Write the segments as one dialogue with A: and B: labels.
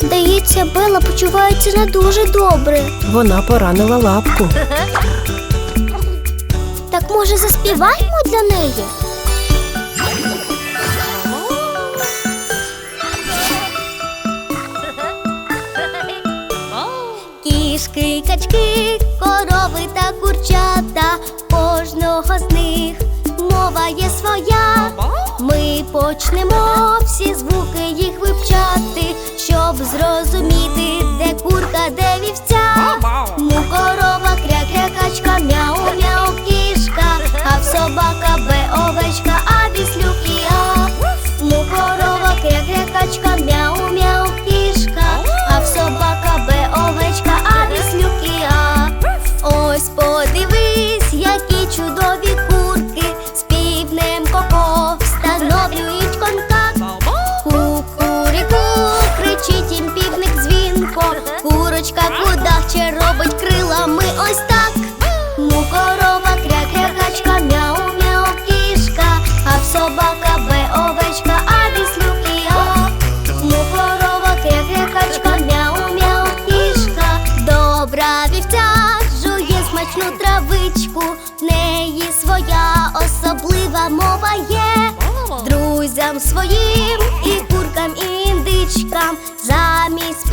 A: Здається, Бела почувається не дуже добре.
B: Вона поранила лапку.
A: Так може заспіваємо для неї? Кішки, качки, корови та курчата. Кожного з них мова є своя. Ми почнемо всі звуки їх вивчати, щоб зрозуміти, де. собака, бе овечка, а віслюк і А Му ну, корова, кря, кря, качка, мяу-мяу, кішка Добра вівця жує смачну травичку, в неї своя особлива мова є. Друзям своїм і куркам, і індичкам замість.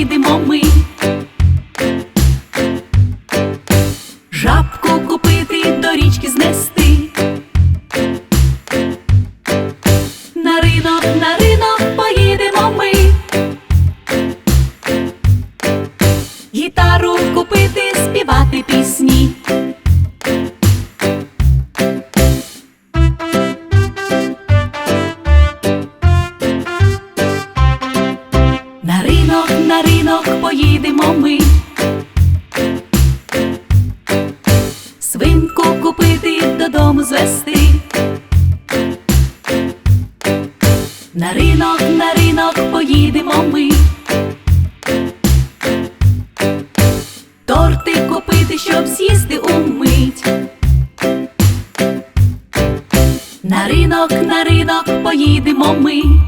C: їдемо ми. На ринок, на ринок поїдемо ми. Торти купити, щоб з'їсти умить. На ринок, на ринок поїдемо ми.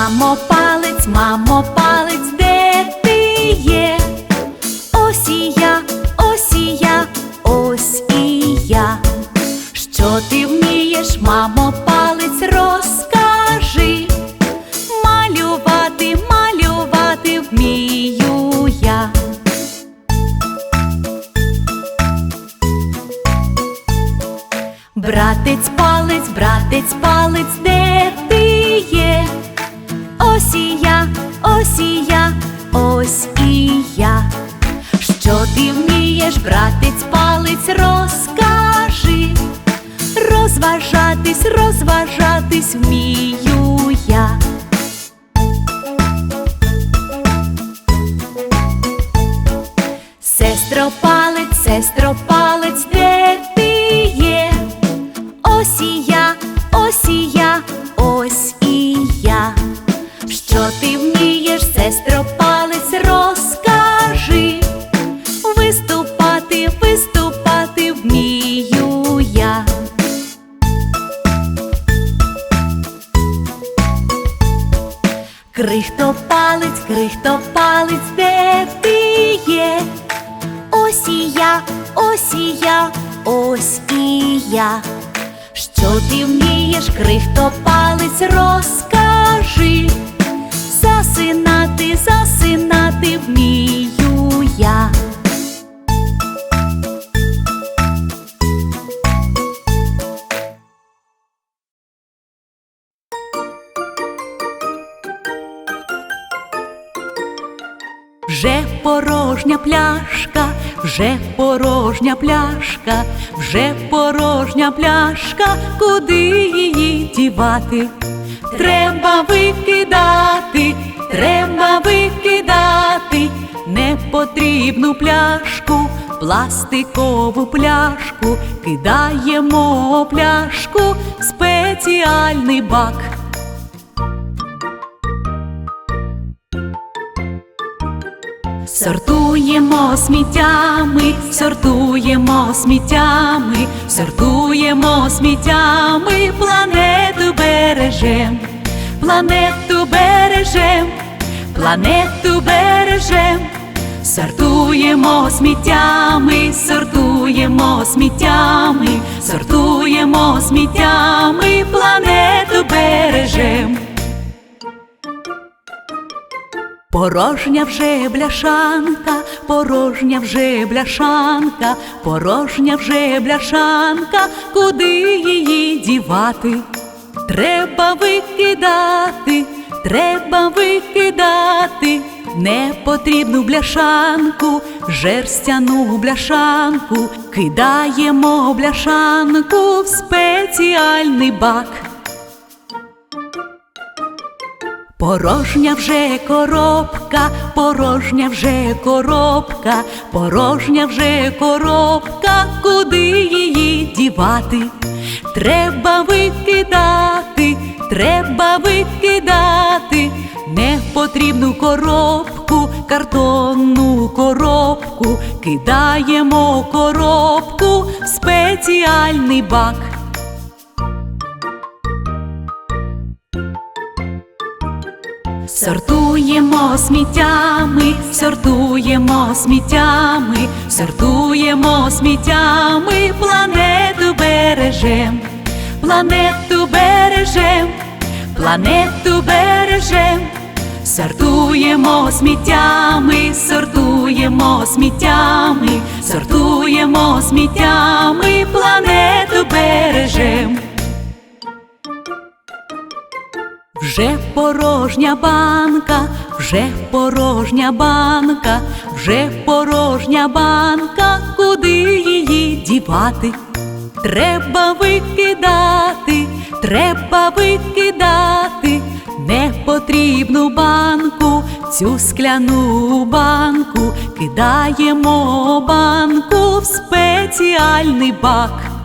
C: Мамо, палець, мамо, палець. будеш, братець, палець, розкажи, розважатись, розважатись вмію я. Крихто палець, де ти є? Ось і я, ось і я, ось і я. Що ти вмієш, крихтопалець, розкажи. Засинати, засинати вмію я. Порожня пляшка, вже порожня пляшка, вже порожня пляшка, куди її дівати? Треба викидати, треба викидати непотрібну пляшку, пластикову пляшку, кидаємо пляшку в спеціальний бак. Сортуємо сміттями, сортуємо сміттями, сортуємо сміттями, планету бережем, планету бережем, планету бережем, сортуємо сміттями, сортуємо сміттями, сортуємо сміттями, планету бережем. Порожня вже бляшанка, порожня вже бляшанка, порожня вже бляшанка, куди її дівати? Треба викидати, треба викидати непотрібну бляшанку, жерстяну бляшанку, кидаємо бляшанку в спеціальний бак. Порожня вже коробка, порожня вже коробка, порожня вже коробка, куди її дівати? Треба викидати, треба викидати непотрібну коробку, картонну коробку, кидаємо коробку в спеціальний бак. Сортуємо сміттями, сортуємо сміттями, сортуємо сміттями, планету бережем, планету бережем, планету бережем, сортуємо сміттями, сортуємо сміттями, сортуємо сміттями, планету бережем. Вже порожня банка, вже порожня банка, вже порожня банка, куди її дівати? Треба викидати, треба викидати непотрібну банку, цю скляну банку, кидаємо банку в спеціальний бак.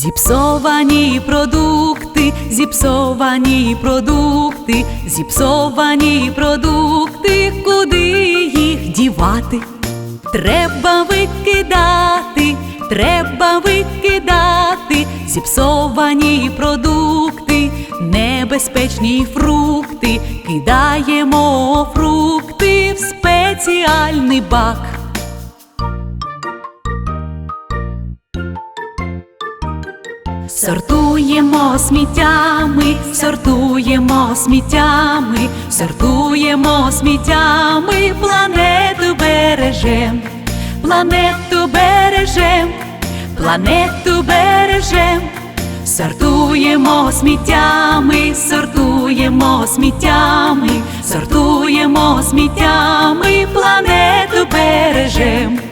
C: Зіпсовані продукти, зіпсовані продукти, зіпсовані продукти, куди їх дівати? Треба викидати, треба викидати зіпсовані продукти, небезпечні фрукти, кидаємо фрукти в спеціальний бак. Сортуємо сміттями, сортуємо сміттями, сортуємо сміттями, планету бережем, планету бережем, планету бережем, сортуємо сміттями, сортуємо сміттями, сортуємо сміттями, планету бережем.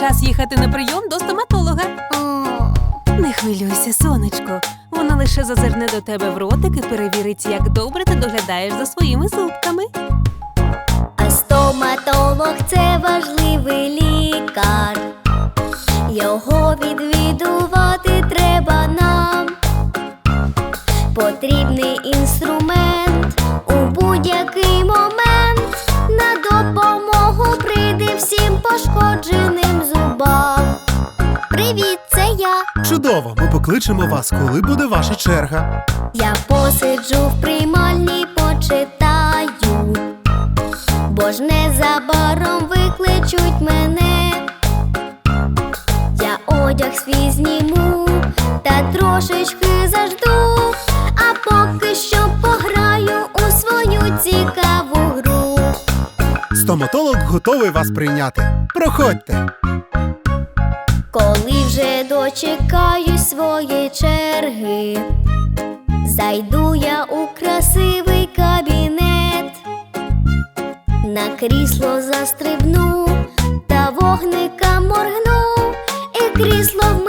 D: Час їхати на прийом до стоматолога. Не хвилюйся, сонечко. Вона лише зазирне до тебе в ротик і перевірить, як добре ти доглядаєш за своїми зубками.
A: А стоматолог це важливий лікар. Його відвідувати треба нам. Потрібний інструмент у будь-який момент. На допомогу прийде всім пошкодженим.
E: Чудово! Ми покличемо вас, коли буде ваша черга.
A: Я посиджу в приймальні, почитаю, бо ж незабаром викличуть мене. Я одяг свій зніму та трошечки зажду, а поки що пограю у свою цікаву гру.
E: Стоматолог готовий вас прийняти. Проходьте.
A: Коли вже дочекаюсь своєї черги, зайду я у красивий кабінет, на крісло застрибну та вогника моргну, і крісло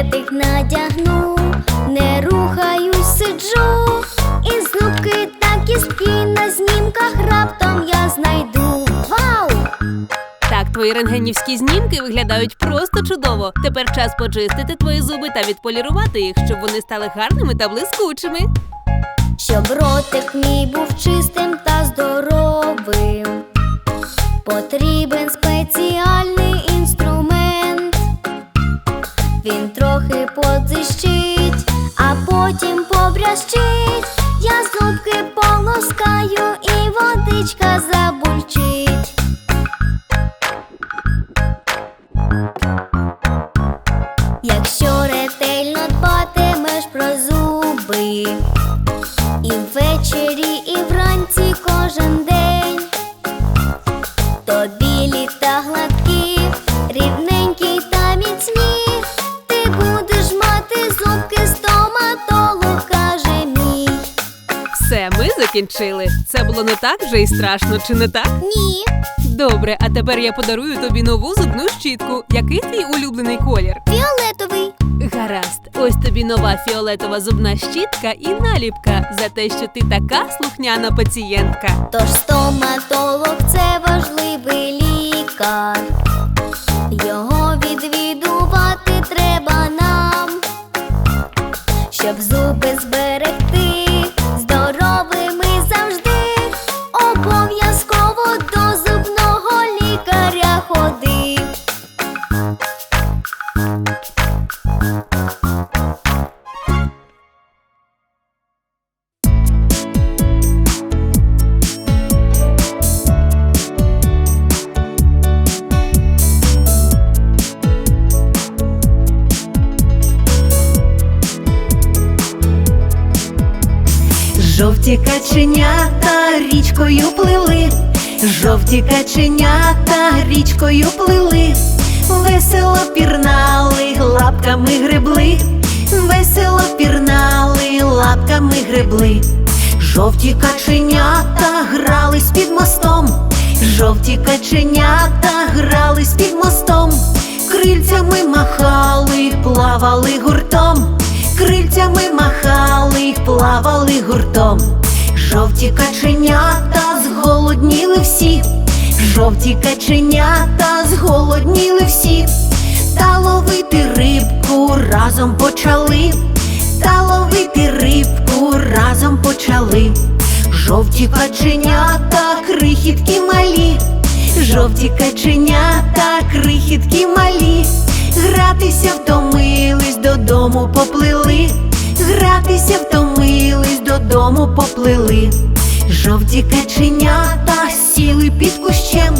A: жилетик надягну, не рухаюсь, сиджу, і знутки та кістки на знімках раптом я знайду. Вау!
D: Так, твої рентгенівські знімки виглядають просто чудово. Тепер час почистити твої зуби та відполірувати їх, щоб вони стали гарними та блискучими.
A: Щоб ротик мій був чистим та здоровим, потрібен спеціальний подзищить, а потім побрящить. Я зубки полоскаю і водичка забульчить.
D: Закінчили. Це було не так вже і страшно, чи не так?
A: Ні,
D: Добре, а тепер я подарую тобі нову зубну щітку. Який твій улюблений колір?
A: фіолетовий.
D: Гаразд, ось тобі нова фіолетова зубна щітка і наліпка за те, що ти така слухняна пацієнтка.
A: Тож стоматолог це важливий лікар. Його відвідувати треба нам, щоб зуби
F: Жовті каченята річкою плили, жовті каченята річкою плили, весело пірнали, лапками гребли, весело пірнали, лапками гребли. Жовті каченята грались під мостом, жовті каченята грались під мостом, крильцями махали, плавали гуртом, крильцями махали, плавали гуртом. Жовті каченята зголодніли всі, жовті каченята зголодніли всі, та ловити рибку разом почали, та ловити рибку разом почали. Жовті каченята, крихітки малі, жовті каченята, крихітки малі, гратися втомились, додому поплили, гратися втомились, додому поплили. Жовті каченята сіли під кущем,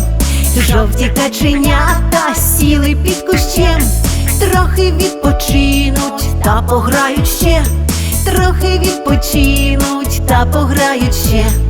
F: жовті каченята сіли під кущем, трохи відпочинуть та пограють ще, трохи відпочинуть та пограють ще.